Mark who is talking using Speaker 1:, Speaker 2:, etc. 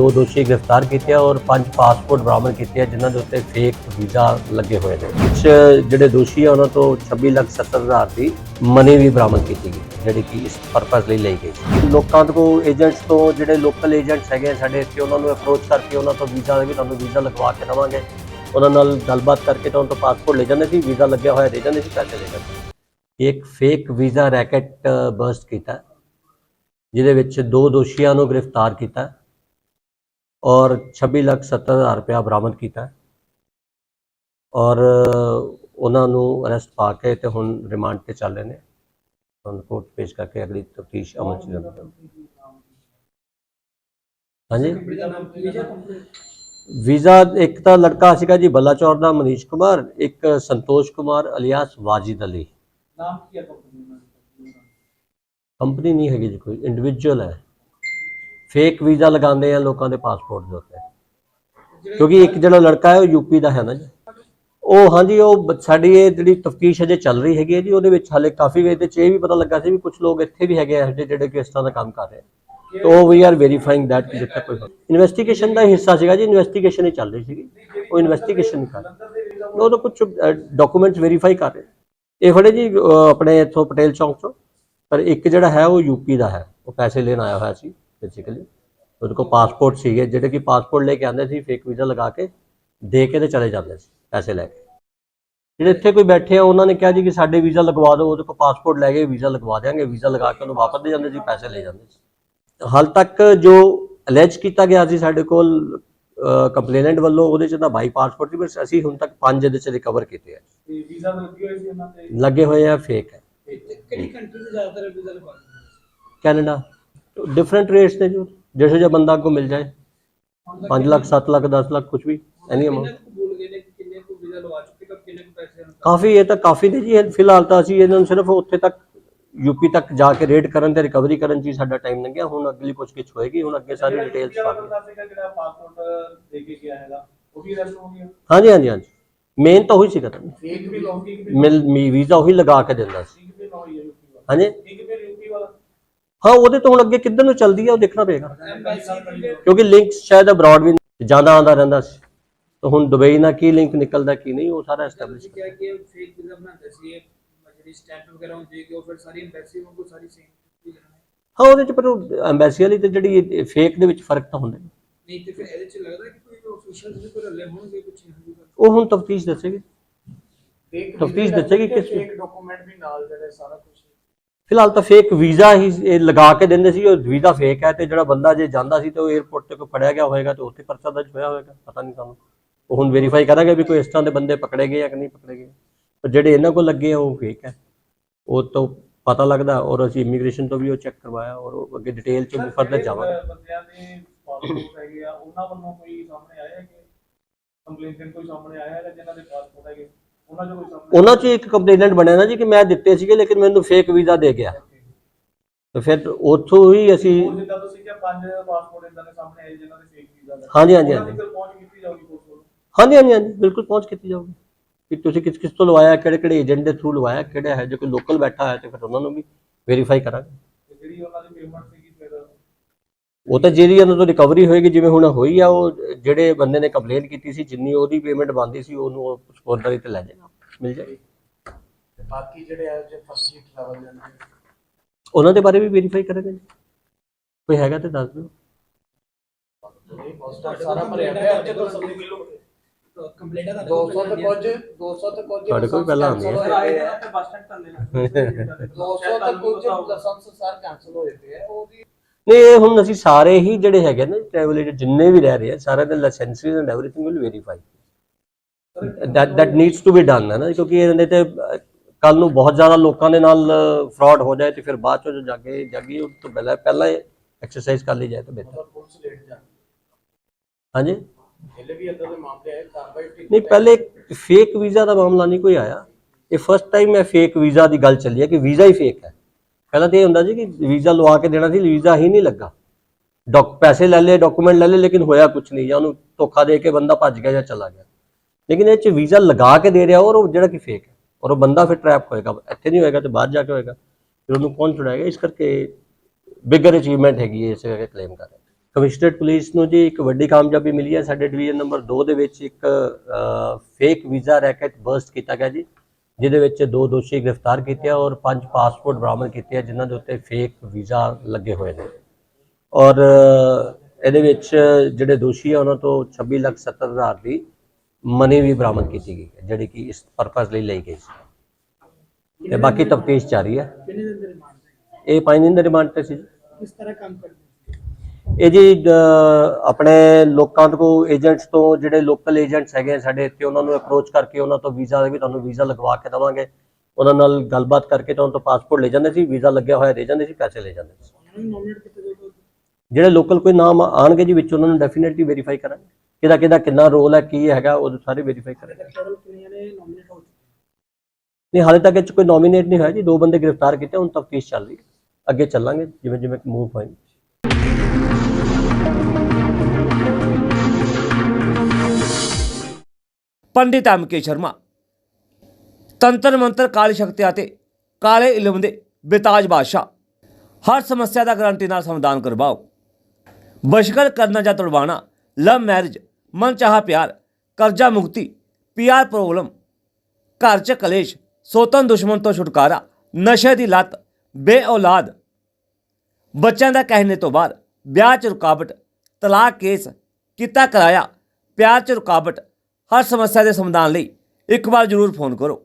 Speaker 1: ਦੋ ਦੋਸ਼ੀ ਗ੍ਰਿਫਤਾਰ ਕੀਤੇ ਆ ਔਰ ਪੰਜ ਪਾਸਪੋਰਟ ਬਰਾਮਦ ਕੀਤੇ ਆ, ਜਿਨ੍ਹਾਂ ਦੇ ਉੱਤੇ ਫੇਕ ਵੀਜ਼ਾ ਲੱਗੇ ਹੋਏ ਨੇ। ਕੁਝ ਜਿਹੜੇ ਦੋਸ਼ੀ ਆ, ਉਹਨਾਂ ਤੋਂ 26 ਲੱਖ 70 ਹਜ਼ਾਰ ਦੀ ਮਨੀ ਵੀ ਬਰਾਮਦ ਕੀਤੀ ਗਈ, ਜਿਹੜੀ ਕਿ ਇਸ ਪਰਪਸ ਲਈ ਲਈ ਗਈ ਸੀ। ਲੋਕਾਂ ਤੋਂ ਏਜੰਟਸ ਤੋਂ ਜਿਹੜੇ ਲੋਕਲ ਏਜੰਟਸ ਹੈਗੇ ਆ ਸਾਡੇ ਇੱਥੇ, ਉਹਨਾਂ ਨੂੰ ਅਪਰੋਚ ਕਰਕੇ ਉਹਨਾਂ ਤੋਂ ਵੀਜ਼ਾ ਵੀ ਤੁਹਾਨੂੰ ਵੀਜ਼ਾ ਲਗਵਾ ਕੇ ਦੇਵਾਂਗੇ। ਉਹਨਾਂ ਨਾਲ ਗੱਲਬਾਤ ਕਰਕੇ ਤਾਂ ਉਹਨਾਂ ਤੋਂ ਪਾਸਪੋਰਟ ਲੈ ਜਾਂਦੇ ਸੀ, ਵੀਜ਼ਾ ਲੱਗਿਆ ਹੋਇਆ ਦੇ ਜਾਂਦੇ ਸੀ, ਪੈਸੇ ਲੈ ਜਾਂਦੇ ਇੱਕ ਫੇਕ ਵੀਜ਼ਾ ਰੈਕਟ ਬਰਸਟ ਕੀਤਾ, ਜਿਹਦੇ ਵਿੱਚ ਦੋ ਦੋਸ਼ੀਆਂ ਨੂੰ ਗ੍ਰਿਫਤਾਰ ਕੀਤਾ। ਔਰ 26 ਲੱਖ 70 ਹਜ਼ਾਰ ਰੁਪਇਆ ਬਰਾਮਦ ਕੀਤਾ। ਔਰ ਉਹਨਾਂ ਨੂੰ ਅਰੈਸਟ ਪਾ ਕੇ ਤੇ ਹੁਣ ਰਿਮਾਂਡ ਤੇ ਚੱਲ ਰਹੇ ਨੇ। ਹੁਣ ਕੋਰਟ ਪੇਸ਼ ਕਰਕੇ ਅਗਲੀ ਤਫਤੀਸ਼ ਅਮਲ ਚ ਲਿਆਂਦੀ ਹਾਂਜੀ? ਵੀਜ਼ਾ ਇੱਕ ਤਾਂ ਲੜਕਾ ਸੀਗਾ ਜੀ ਬਲਾਚੌਰ ਦਾ ਮਨੀਸ਼ ਕੁਮਾਰ। ਇੱਕ ਸੰਤੋਸ਼ ਕੁਮਾਰ ਅਲਿਆਸ ਵਾਜਿਦ ਅਲੀ।
Speaker 2: ਨਾਮ ਕੀ ਹੈ ਕੰਪਨੀ ਦਾ?
Speaker 1: ਕੰਪਨੀ ਨਹੀਂ ਹੈਗੀ ਜੀ ਕੋਈ ਇੰਡੀਵਿਜੂਅਲ ਹੈ। ਫੇਕ ਵੀਜ਼ਾ ਲਗਾਉਂਦੇ ਆ ਲੋਕਾਂ ਦੇ ਪਾਸਪੋਰਟ ਦੇ ਉੱਤੇ। ਕਿਉਂਕਿ ਇੱਕ ਜਿਹੜਾ ਲੜਕਾ ਹੈ, ਉਹ ਯੂਪੀ ਦਾ ਹੈ ਨਾ ਜੀ। ਉਹ, ਹਾਂਜੀ, ਉਹ ਸਾਡੀ ਇਹ ਜਿਹੜੀ ਤਫਤੀਸ਼ ਅਜੇ ਚੱਲ ਰਹੀ ਹੈਗੀ ਹੈ ਜੀ, ਉਹਦੇ ਵਿੱਚ ਹਾਲੇ ਕਾਫੀ ਵੇ ਤੇ ਚ ਇਹ ਵੀ ਪਤਾ ਲੱਗਾ ਸੀ ਵੀ ਕੁਝ ਲੋਕ ਇੱਥੇ ਵੀ ਹੈਗੇ ਆ ਜਿਹੜੇ ਕਿ ਇਸ ਤਰ੍ਹਾਂ ਦਾ ਕੰਮ ਕਰ ਰਹੇ ਆ। ਤੋ ਵੀ ਆਰ ਵੈਰੀਫਾਈਂਗ ਦੈਟ ਕਿ ਜਿੱਥੇ ਕੋਈ ਇਨਵੈਸਟੀਗੇਸ਼ਨ ਦਾ ਹਿੱਸਾ ਸੀਗਾ ਜੀ, ਇਨਵੈਸਟੀਗੇਸ਼ਨ ਹੀ ਚੱਲ ਰਹੀ ਸੀਗੀ। ਉਹ ਇਨਵੈਸਟੀਗੇਸ਼ਨ ਕਰ ਰਹੇ ਉਹ ਤਾਂ ਕੁਝ ਡਾਕੂਮੈਂਟਸ ਵੈਰੀਫਾਈ ਕਰ ਰਹੇ ਇਹ ਫੜੇ ਜੀ ਆਪਣੇ ਇੱਥੋਂ ਪਟੇਲ ਚੌਂਕ ਤੋਂ ਪਰ ਇੱਕ ਜਿਹੜਾ ਹੈ, ਉਹ ਯੂਪੀ ਦਾ ਹੈ। ਉਹ ਪੈਸੇ ਲੈਣ ਆਇਆ ਹੋਇਆ ਸੀ। ਬੇਸਿਕਲੀ ਉਹਦੇ ਕੋਲ ਪਾਸਪੋਰਟ ਸੀਗੇ ਜਿਹੜੇ ਕਿ ਪਾਸਪੋਰਟ ਲੈ ਕੇ ਆਉਂਦੇ ਸੀ ਫੇਕ ਵੀਜ਼ਾ ਲਗਾ ਕੇ ਦੇ ਕੇ ਤੇ ਚਲੇ ਜਾਂਦੇ ਸੀ ਪੈਸੇ ਲੈ ਕੇ। ਜਿਹੜੇ ਇੱਥੇ ਕੋਈ ਬੈਠੇ ਆ ਉਹਨਾਂ ਨੇ ਕਿਹਾ ਜੀ ਕਿ ਸਾਡੇ ਵੀਜ਼ਾ ਲਗਵਾ ਦਿਓ ਉਹਦੇ ਕੋਲ ਪਾਸਪੋਰਟ ਲੈ ਕੇ ਵੀਜ਼ਾ ਲਗਵਾ ਦਿਆਂਗੇ। ਵੀਜ਼ਾ ਲਗਾ ਕੇ ਉਹਨੂੰ ਵਾਪਸ ਦੇ ਜਾਂਦੇ ਸੀ ਪੈਸੇ ਲੈ ਜਾਂਦੇ ਸੀ। ਹਾਲ ਤੱਕ ਜੋ ਅਲੈਜ ਕੀਤਾ ਗਿਆ ਸੀ ਸਾਡੇ ਕੋਲ ਕੰਪਲੇਨੈਂਟ ਵੱਲੋਂ ਉਹਦੇ ਚ ਤਾਂ 22 ਪਾਸਪੋਰਟ ਸੀ ਪਰ ਅਸੀਂ ਹੁਣ ਤੱਕ ਪੰਜ ਇਹਦੇ ਚ ਰਿਕਵਰ ਕੀਤੇ ਆ
Speaker 2: ਤੇ ਵੀਜ਼ਾ ਤਾਂ ਲੱਗੇ ਹੋਏ ਸੀ ਉਹਨਾਂ ਤੇ?
Speaker 1: ਲੱਗੇ ਹੋਏ ਆ ਫੇਕ ਹੈ
Speaker 2: ਕਿਹੜੀ ਕੰਟਰੀ ਤੋਂ ਜ਼ਿਆਦਾਤਰ ਵੀਜ਼ਾ ਲਗਵਾਉਂਦੇ
Speaker 1: ਕੈਨੇਡਾ। ਡਿਫਰੈਂਟ ਰੇਟਸ ਨੇ ਜੋ ਜਿਹੋ ਜਿਹਾ ਬੰਦਾ ਕੋ ਮਿਲ ਜਾਏ 5 ਲੱਖ 7 ਲੱਖ 10 ਲੱਖ ਕੁਝ ਵੀ ਐਨੀ ਅਮਾਉਂਟ
Speaker 2: ਕਿੰਨੇ ਕੁ ਬੋਲ ਗਏ ਨੇ ਕਿ ਕਿੰਨੇ ਕੁ ਵੀਜ਼ਾ ਲਵਾ ਚੁੱਕੇ ਤਾਂ ਕਿੰਨੇ ਕੁ ਪੈਸੇ ਹਨ
Speaker 1: ਕਾਫੀ ਇਹ ਤਾਂ ਕਾਫੀ ਨੇ ਜੀ ਇਹ ਫਿਲਹਾਲ ਤਾਂ ਅਸੀਂ ਇਹਨਾਂ ਨੂੰ ਸਿਰਫ ਉੱਥੇ ਤੱਕ ਯੂਪੀ ਤੱਕ ਜਾ ਕੇ ਰੇਡ ਕਰਨ ਤੇ ਰਿਕਵਰੀ ਕਰਨ 'ਚ ਹੀ ਸਾਡਾ ਟਾਈਮ ਲੰਘਿਆ ਹੁਣ ਅਗਲੀ ਪੁੱਛਗਿੱਛ ਹੋਏਗੀ ਹੁਣ ਅੱਗੇ ਸਾਰੀ ਡਿਟੇਲਸ ਪਾ ਕੇ
Speaker 2: ਬੰਦਾ ਸੀਗਾ ਜਿਹੜਾ ਪਾਸਪੋਰਟ ਦੇ ਕੇ ਗਿਆ ਹੈਗਾ ਉਹ ਵੀ ਅਰੈਸਟ ਹੋ ਗਿਆ
Speaker 1: ਹਾਂਜੀ ਹਾਂਜੀ ਹਾਂਜੀ ਮੇਨ ਤਾਂ ਉਹੀ ਸੀਗਾ ਤਾਂ
Speaker 2: ਇੱਕ ਵੀ ਲੌਂਗੀ ਇੱਕ ਵੀ
Speaker 1: ਮਿਲ ਮੀ ਵੀਜ਼ਾ ਉਹੀ ਲਗਾ ਕੇ ਦਿੰਦਾ ਸੀ
Speaker 2: ਇੱਕ ਵੀ ਲੌਂਗੀ ਯੂਪੀ ਵਾਲਾ
Speaker 1: ਹਾਂਜੀ
Speaker 2: ਇੱਕ ਵੀ ਯੂਪੀ ਵਾਲਾ
Speaker 1: ਹਾਂ ਉਹਦੇ ਤੋਂ ਹੁਣ ਅੱਗੇ ਕਿੱਧਰ ਨੂੰ ਚੱਲਦੀ ਹੈ ਉਹ ਦੇਖਣਾ ਪਏਗਾ। ਕਿਉਂਕਿ ਲਿੰਕਸ ਸ਼ਾਇਦ ਅਬਰਾਡ ਵੀ ਜਾਂਦਾ ਆਉਂਦਾ ਰਹਿੰਦਾ ਸੀ। ਤਾਂ ਹੁਣ ਦੁਬਈ ਨਾਲ ਕੀ ਲਿੰਕ ਨਿਕਲਦਾ ਕੀ ਨਹੀਂ ਉਹ ਸਾਰਾ ਐਸਟੈਬਲਿਸ਼
Speaker 2: ਕਿਹਾ ਕਿ ਫੇਕ ਵੀਜ਼ਾ ਬਣਾਉਂਦੇ ਸੀ ਇਹ ਜਿਹੜੀ ਸਟੈਂਪ ਵਗੈਰਾ ਹੁੰਦੀ ਹੈ ਕਿ ਉਹ ਫਿਰ ਸਾਰੀ ਐਮਬੈਸੀ ਵਾਂਗੂ ਸਾਰੀ ਸੇਮ
Speaker 1: ਹਾਂ ਉਹਦੇ ਚ ਪਰ ਐਮਬੈਸੀ ਵਾਲੀ ਤੇ ਜਿਹੜੀ ਫੇਕ ਦੇ ਵਿੱਚ ਫ਼ਰਕ ਤਾਂ ਹੁੰਦਾ।
Speaker 2: ਨਹੀਂ ਤੇ ਫਿਰ ਇਹਦੇ ਚ ਲੱਗਦਾ ਕਿ ਕੋਈ ਅਫੀਸ਼ੀਅਲ ਵੀ ਕੋਈ ਹੱਲੇ ਹੋਣਗੇ ਕੁਝ ਨਹੀਂ
Speaker 1: ਉਹ ਹੁਣ ਤਫਤੀਸ਼ ਦੱਸੇਗੀ। ਤਫਤੀਸ਼ ਦੱਸੇਗੀ ਕਿਸ
Speaker 2: ਇੱਕ ਡਾਕੂਮੈਂਟ ਵੀ ਨਾਲ ਜਿਹੜੇ ਸਾਰਾ
Speaker 1: ਫਿਲਹਾਲ ਤਾਂ ਫੇਕ ਵੀਜ਼ਾ ਹੀ ਇਹ ਲਗਾ ਕੇ ਦਿੰਦੇ ਸੀ ਉਹ ਵੀਜ਼ਾ ਫੇਕ ਹੈ ਤੇ ਜਿਹੜਾ ਬੰਦਾ ਜੇ ਜਾਂਦਾ ਸੀ ਤੇ ਉਹ 에어ਪੋਰਟ ਤੇ ਕੋਈ ਫੜਿਆ ਗਿਆ ਹੋਏਗਾ ਤੇ ਉੱਥੇ ਪਰਚਾ ਦਰਜ ਹੋਇਆ ਹੋਏਗਾ ਪਤਾ ਨਹੀਂ ਸਾਨੂੰ। ਉਹ ਹੁਣ ਵੈਰੀਫਾਈ ਕਰਾਂਗੇ ਵੀ ਕੋਈ ਇਸ ਤਰ੍ਹਾਂ ਦੇ ਬੰਦੇ ਪਕੜੇ ਗਏ ਜਾਂ ਕਿ ਨਹੀਂ ਪਕੜੇ ਗਏ। ਪਰ ਜਿਹੜੇ ਇਹਨਾਂ ਕੋਲ ਲੱਗੇ ਆ ਉਹ ਫੇਕ ਹੈ। ਉਹ ਤੋਂ ਪਤਾ ਲੱਗਦਾ ਔਰ ਅਸੀਂ ਇਮੀਗ੍ਰੇਸ਼ਨ ਤੋਂ ਵੀ ਉਹ ਚੈੱਕ ਕਰਵਾਇਆ ਔਰ ਅੱਗੇ ਡਿਟੇਲ ਚ ਵੀ ਫਰਦਰ ਜਾਵਾਂਗੇ।
Speaker 2: ਬੰਦਿਆਂ ਦੇ ਪਾਸਪੋਰਟ ਹੈਗੇ ਆ ਉਹਨਾਂ ਵੱਲੋਂ ਕੋਈ ਸਾਹਮਣੇ ਆਇਆ ਹੈ ਕਿ ਕੰਪਲੇਂਟ ਕੋਈ ਸਾਹਮਣੇ ਆਇਆ ਹੈ ਜਿਨ੍ਹਾਂ ਦੇ ਪਾਸਪੋਰਟ ਹੈਗੇ? ਉਹਨਾਂ ਚੋਂ
Speaker 1: ਇੱਕ ਕੰਪਲੇਨੈਂਟ ਬਣਿਆ ਨਾ ਜੀ ਕਿ ਮੈਂ ਦਿੱਤੇ ਸੀਗੇ ਲੇਕਿਨ ਮੈਨੂੰ ਫੇਕ ਵੀਜ਼ਾ ਦੇ ਗਿਆ। ਤੇ ਫਿਰ ਉੱਥੋਂ ਹੀ ਅਸੀਂ
Speaker 2: ਹੋਰ ਜਿੱਦਾਂ ਤੁਸੀਂ ਕਿਹਾ ਪੰਜ ਪਾਸਪੋਰਟ ਇਦਾਂ ਦੇ ਸਾਹਮਣੇ ਆਏ ਜਿਨ੍ਹਾਂ ਦੇ ਫੇਕ ਵੀਜ਼ਾ ਨੇ
Speaker 1: ਹਾਂਜੀ ਹਾਂਜੀ ਹਾਂਜੀ।
Speaker 2: ਪਹੁੰਚ ਕੀਤੀ ਜਾਊਗੀ
Speaker 1: ਹਾਂਜੀ ਹਾਂਜੀ ਹਾਂਜੀ ਬਿਲਕੁਲ ਪਹੁੰਚ ਕੀਤੀ ਜਾਊਗੀ। ਕਿ ਤੁਸੀਂ ਕਿਸ ਕਿਸ ਤੋਂ ਲਵਾਇਆ ਕਿਹੜੇ ਕਿਹੜੇ ਏਜੰਟ ਦੇ ਥਰੂ ਲਵਾਇਆ ਕਿਹੜਾ ਹੈ ਜੇ ਕੋਈ ਲੋਕਲ ਬੈਠਾ ਹੈ ਤੇ ਫਿਰ ਉਹਨਾਂ ਨੂੰ ਵੀ ਵੈਰੀਫਾਈ ਕਰਾਂਗੇ।
Speaker 2: ਜਿਹੜੀ ਉਹਨਾਂ ਦੀ ਪੇਮੈਂਟ
Speaker 1: ਉਹ ਤਾਂ ਜਿਹੜੀ ਉਹਨਾਂ ਤੋਂ ਰਿਕਵਰੀ ਹੋਏਗੀ ਜਿਵੇਂ ਹੁਣ ਹੋਈ ਆ ਉਹ ਜਿਹੜੇ ਬੰਦੇ ਨੇ ਕੰਪਲੇਂਟ ਕੀਤੀ ਸੀ ਜਿੰਨੀ ਉਹਦੀ ਪੇਮੈਂਟ ਬੰਦੀ ਸੀ ਉਹਨੂੰ ਉਹ ਸਪੋਰਟਰੀ ਤੇ ਲੈ ਜਾਏਗਾ ਮਿਲ ਜਾਏਗੀ।
Speaker 2: ਬਾਕੀ ਜਿਹੜੇ ਆ ਜੇ ਫਸਟ ਲੈਵਲ ਦੇ ਨੇ
Speaker 1: ਉਹਨਾਂ ਦੇ ਬਾਰੇ ਵੀ ਵੈਰੀਫਾਈ ਕਰਾਂਗੇ। ਕੋਈ ਹੈਗਾ ਤੇ ਦੱਸ ਦਿਓ।
Speaker 2: ਸਾਰਾ ਭਰਿਆ ਪਿਆ ਅੱਜ ਤੋਂ ਸਭ ਕਿਲੋ ਕੰਪਲੇਂਟਾਂ ਦਾ 200 ਤੇ ਕੁਝ 200 ਤੇ ਕੁਝ
Speaker 1: ਤੁਹਾਡੇ ਕੋਲ ਪਹਿਲਾਂ ਆਉਂਦੀ ਹੈ।
Speaker 2: ਆਏ ਆ। ਤੇ ਬੱਸ ਸਟੈਂਡ ਤੱਕ ਲੈਣਾ 200 ਤੇ ਕੁਝ ਲਾਇਸੈਂਸ ਸਾਰ ਕੈਨਸਲ ਹੋਏ ਪਏ ਆ। ਉਹਦੀ
Speaker 1: ਨਹੀਂ ਹੁਣ ਅਸੀਂ ਸਾਰੇ ਹੀ ਜਿਹੜੇ ਹੈਗੇ ਨੇ ਟਰੈਵਲ ਏਜੰਟ ਜਿੰਨੇ ਵੀ ਰਹਿ ਰਹੇ ਆ, ਸਾਰਿਆਂ ਦੇ licenses and everything will verify that that needs to be done ਹੈ ਨਾ, ਕਿਉਂਕਿ ਇਹਦੇ ਤੇ ਕੱਲ ਨੂੰ ਬਹੁਤ ਜ਼ਿਆਦਾ ਲੋਕਾਂ ਦੇ ਨਾਲ ਫਰਾਡ ਹੋ ਜਾਏ ਤੇ ਫਿਰ ਬਾਅਦ ਚੋਂ ਜਾ ਕੇ ਜਾਗੀ, ਉਹ ਤੋਂ ਪਹਿਲਾਂ ਪਹਿਲਾਂ ਐਕਸਰਸਾਈਜ਼ ਕਰ ਲਈ ਜਾਏ ਤਾਂ ਬਿਹਤਰ ਹਾਂਜੀ?
Speaker 2: ਪਹਿਲੇ
Speaker 1: ਨਹੀਂ, ਪਹਿਲੇ ਫੇਕ ਵੀਜ਼ਾ ਦਾ ਮਾਮਲਾ ਨਹੀਂ ਕੋਈ ਆਇਆ। ਇਹ ਫਸਟ ਟਾਈਮ ਮੈਂ ਫੇਕ ਵੀਜ਼ਾ ਦੀ ਗੱਲ ਚੱਲੀ ਹੈ ਕਿ ਵੀਜ਼ਾ ਹੀ ਫੇਕ ਹੈ। ਪਹਿਲਾਂ ਤਾਂ ਇਹ ਹੁੰਦਾ ਜੀ ਕਿ ਵੀਜ਼ਾ ਲਵਾ ਕੇ ਦੇਣਾ ਸੀ, ਵੀਜ਼ਾ ਹੀ ਨਹੀਂ ਲੱਗਾ। ਡਾਕ, ਪੈਸੇ ਲੈ ਲਏ, ਡਾਕੂਮੈਂਟ ਲੈ ਲਏ, ਲੇਕਿਨ ਹੋਇਆ ਕੁਝ ਨਹੀਂ ਜਾਂ ਉਹਨੂੰ ਧੋਖਾ ਦੇ ਕੇ ਬੰਦਾ ਭੱਜ ਗਿਆ ਜਾਂ ਚਲਾ ਗਿਆ। ਲੇਕਿਨ ਇਹ ਚ ਵੀਜ਼ਾ ਲਗਾ ਕੇ ਦੇ ਰਿਹਾ ਔਰ ਉਹ ਜਿਹੜਾ ਕਿ ਫੇਕ ਹੈ। ਔਰ ਉਹ ਬੰਦਾ ਫਿਰ ਟਰੈਪ ਹੋਏਗਾ, ਇੱਥੇ ਨਹੀਂ ਹੋਏਗਾ ਤੇ ਬਾਹਰ ਜਾ ਕੇ ਹੋਏਗਾ। ਫਿਰ ਉਹਨੂੰ ਕੌਣ ਛੁਡਾਏਗਾ? ਇਸ ਕਰਕੇ ਬਿਗਰ ਅਚੀਵਮੈਂਟ ਹੈਗੀ ਹੈ, ਇਸ ਕਰਕੇ ਕਲੇਮ ਕਰ ਰਿਹਾ ਕਮਿਸ਼ਨਰੇਟ ਪੁਲਿਸ ਨੂੰ ਜੀ ਇੱਕ ਵੱਡੀ ਕਾਮਯਾਬੀ ਮਿਲੀ ਹੈ। ਸਾਡੇ ਡਿਵੀਜ਼ਨ ਨੰਬਰ 2 ਦੇ ਵਿੱਚ ਇੱਕ ਫੇਕ ਵੀਜ਼ਾ ਰੈਕਟ ਬਰਸਟ ਕੀਤਾ ਗਿਆ ਜੀ। ਜਿਹਦੇ ਵਿੱਚ ਦੋ ਦੋਸ਼ੀ ਗ੍ਰਿਫਤਾਰ ਕੀਤੇ ਆ ਔਰ ਪੰਜ ਪਾਸਪੋਰਟ ਬਰਾਮਦ ਕੀਤੇ ਆ ਜਿਨ੍ਹਾਂ ਦੇ ਉੱਤੇ ਫੇਕ ਵੀਜ਼ਾ ਲੱਗੇ ਹੋਏ ਨੇ। ਔਰ ਇਹਦੇ ਵਿੱਚ ਜਿਹੜੇ ਦੋਸ਼ੀ ਆ ਉਹਨਾਂ ਤੋਂ 26 ਲੱਖ 70 ਹਜ਼ਾਰ ਦੀ ਮਨੀ ਵੀ ਬਰਾਮਦ ਕੀਤੀ ਗਈ ਹੈ ਜਿਹੜੀ ਕਿ ਇਸ ਪਰਪਸ ਲਈ ਲਈ ਗਈ ਸੀ। ਤੇ ਬਾਕੀ ਤਫਤੀਸ਼ ਜਾਰੀ ਹੈ। ਇਹ ਪੰਜ ਦਿਨ ਦੇ ਰਿਮਾਂਡ ਤੇ ਸੀ।
Speaker 2: ਕਿਸ ਤਰ੍ਹਾਂ ਕੰਮ ਕਰਦੇ?
Speaker 1: ਇਹ ਜੀ ਆਪਣੇ ਲੋਕਾਂ ਤੋਂ ਏਜੰਟਸ ਤੋਂ ਜਿਹੜੇ ਲੋਕਲ ਏਜੰਟਸ ਹੈਗੇ ਸਾਡੇ ਇੱਥੇ ਉਹਨਾਂ ਨੂੰ ਅਪਰੋਚ ਕਰਕੇ ਉਹਨਾਂ ਤੋਂ ਵੀਜ਼ਾ ਵੀ ਤੁਹਾਨੂੰ ਵੀਜ਼ਾ ਲਗਵਾ ਕੇ ਦਵਾਂਗੇ। ਉਹਨਾਂ ਨਾਲ ਗੱਲਬਾਤ ਕਰਕੇ ਤਾਂ ਉਹਨਾਂ ਤੋਂ ਪਾਸਪੋਰਟ ਲੈ ਜਾਂਦੇ ਸੀ ਵੀਜ਼ਾ ਲੱਗਿਆ ਹੋਇਆ ਦੇ ਜਾਂਦੇ ਸੀ ਪੈਸੇ ਲੈ ਜਾਂਦੇ ਸੀ। ਜਿਹੜੇ ਲੋਕਲ ਕੋਈ ਨਾਮ ਆਣਗੇ ਜੀ ਵਿੱਚ ਉਹਨਾਂ ਨੂੰ ਡੈਫੀਨਿਟਲੀ ਵੈਰੀਫਾਈ ਕਰਾਂਗੇ। ਕਿਹਦਾ ਕਿਹਦਾ ਕਿੰਨਾ ਰੋਲ ਹੈ ਕੀ ਹੈਗਾ ਉਹ ਸਾਰੇ ਵੈਰੀਫਾਈ ਕਰਾਂਗੇ। ਨਹੀਂ ਹਾਲੇ ਤੱਕ ਇਹ 'ਚ ਕੋਈ ਨੋਮੀਨੇਟ ਨਹੀਂ ਹੋਇਆ ਜੀ। ਦੋ ਬੰਦੇ ਗ੍ਰਿਫਤਾਰ ਕੀਤੇ ਹੁਣ ਤਫਤੀਸ਼ ਚੱਲ ਰਹੀ ਹੈ। ਅੱਗੇ ਚੱਲਾਂਗੇ ਜਿਵੇਂ ਜਿਵੇਂ ਮੂਵ ਹੋਏਗੀ।
Speaker 3: ਪੰਡਿਤ ਐਮਕੇ ਸ਼ਰਮਾ। ਤੰਤਰ ਮੰਤਰ ਕਾਲੀ ਸ਼ਕਤੀ ਅਤੇ ਕਾਲੇ ਇਲਮ ਦੇ ਬੇਤਾਜ ਬਾਦਸ਼ਾਹ। ਹਰ ਸਮੱਸਿਆ ਦਾ ਗਰੰਟੀ ਨਾਲ ਸਮਾਧਾਨ ਕਰਵਾਓ। ਬਸ਼ਕਰ ਕਰਨਾ ਜਾਂ ਤੁੜਵਾਣਾ ਲਵ ਮੈਰਿਜ ਮਨ ਚਾਹਾ ਪਿਆਰ, ਕਰਜ਼ਾ ਮੁਕਤੀ ਪੀਆਰ ਪ੍ਰੋਬਲਮ ਘਰ 'ਚ ਕਲੇਸ਼, ਸੋਤਨ ਦੁਸ਼ਮਣ ਤੋਂ ਛੁਟਕਾਰਾ, ਨਸ਼ੇ ਦੀ ਲੱਤ ਬੇ ਔਲਾਦ ਬੱਚਿਆਂ ਦਾ ਕਹਿਣੇ ਤੋਂ ਬਾਅਦ ਵਿਆਹ 'ਚ ਰੁਕਾਵਟ, ਤਲਾਕ ਕੇਸ, ਕੀਤਾ ਕਰਾਇਆ, ਪਿਆਰ 'ਚ ਰੁਕਾਵਟ ਹਰ ਸਮੱਸਿਆ ਦੇ ਸਮਾਧਾਨ ਲਈ ਇੱਕ ਵਾਰ ਜ਼ਰੂਰ ਫੋਨ ਕਰੋ।